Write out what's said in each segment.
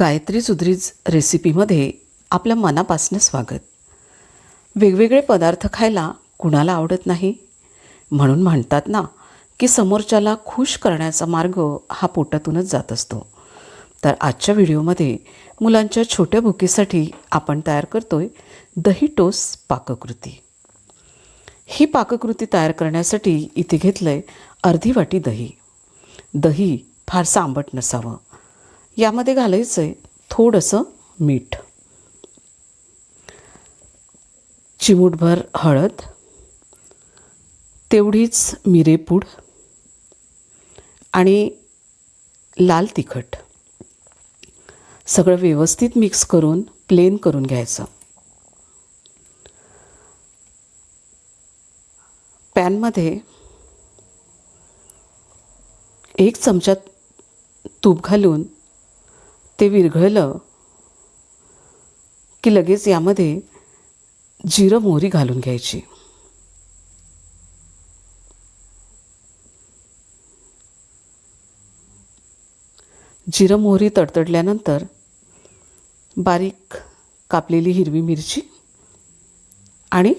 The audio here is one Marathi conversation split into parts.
गायत्री सुधरीज रेसिपीमध्ये आपल्या मनापासनं स्वागत. वेगवेगळे पदार्थ खायला कुणाला आवडत नाही? म्हणून म्हणतात ना की समोरच्याला खुश करण्याचा मार्ग हा पोटातूनच जात असतो. तर आजच्या व्हिडिओमध्ये मुलांच्या छोट्या भुकीसाठी आपण तयार करतो आहे दही टोस पाककृती. ही पाककृती तयार करण्यासाठी इथे घेतलं आहे अर्धी वाटी दही. दही फारसं आंबट नसावं. यामध्ये घालायचं आहे थोडंसं मीठ. चिमूटभर हळद. तेवढीच मिरेपूड. आणि लाल तिखट. सगळं व्यवस्थित मिक्स करून प्लेन करून घ्यायचं. पॅनमध्ये एक चमचा तूप घालून ते विरघळलं की लगेच यामध्ये जिरं मोहरी घालून घ्यायची. जिरं मोहरी तडतडल्यानंतर बारीक कापलेली हिरवी मिरची आणि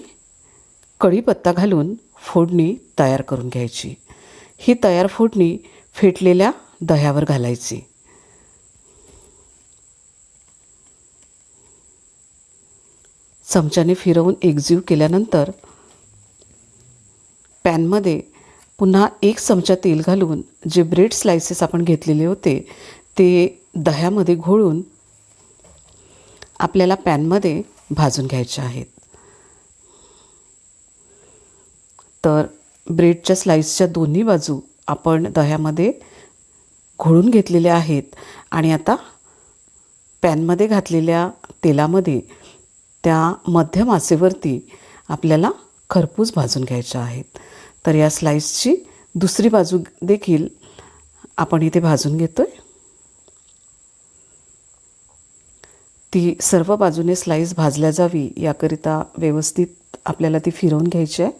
कढीपत्ता घालून फोडणी तयार करून घ्यायची. ही तयार फोडणी फेटलेल्या दह्यावर घालायची. चमच्याने फिरवून एकजीव केल्यानंतर पॅनमध्ये पुन्हा एक चमचा तेल घालून जे ब्रेड स्लायसेस आपण घेतलेले होते ते दह्यामध्ये घोळून आपल्याला पॅनमध्ये भाजून घ्यायचे आहेत. तर ब्रेडच्या स्लाईसच्या दोन्ही बाजू आपण दह्यामध्ये घोळून घेतलेल्या आहेत आणि आता पॅनमध्ये घातलेल्या तेलामध्ये त्या मध्यम आचेवरती आपल्याला खरपूस भाजून घ्यायच्या आहेत. तर या स्लाईसची दुसरी बाजू देखील आपण इथे भाजून घेतो आहे ती सर्व बाजूने स्लाईस भाजल्या जावी याकरिता व्यवस्थित आपल्याला ती फिरवून घ्यायची आहे.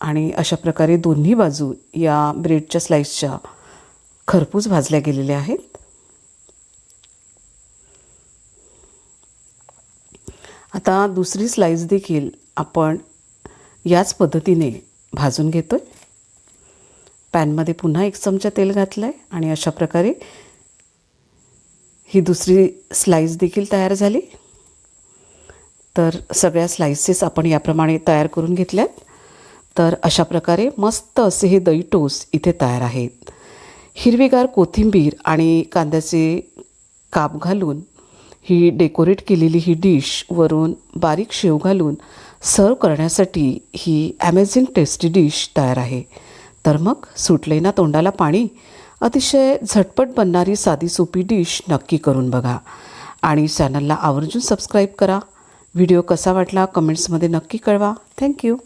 आणि अशा प्रकारे दोन्ही बाजू या ब्रेडच्या स्लाईसच्या खरपूस भाजल्या गेलेल्या आहेत. आता दुसरी स्लाईस देखील आपण याच पद्धतीने भाजून घेतो आहे पॅनमध्ये पुन्हा एक चमचा तेल घातलं आहे आणि अशा प्रकारे ही दुसरी स्लाईस देखील तयार झाली. तर सगळ्या स्लाइसेस आपण याप्रमाणे तयार करून घेतल्यात. तर अशा प्रकारे मस्त असे हे दही टोस इथे तयार आहेत. हिरवीगार कोथिंबीर आणि कांद्याचे काप घालून ही डेकोरेट केलेली ही डिश वरून बारीक शेव घालून सर्व करण्यासाठी ही ॲमेझिंग टेस्टी डिश तयार आहे. तर मग सुटले ना तोंडाला पाणी? अतिशय झटपट बनणारी साधी सोपी डिश नक्की करून बघा. आणि चॅनलला आवर्जून सबस्क्राईब करा. व्हिडिओ कसा वाटला? कमेंट्समध्ये नक्की कळवा. थँक्यू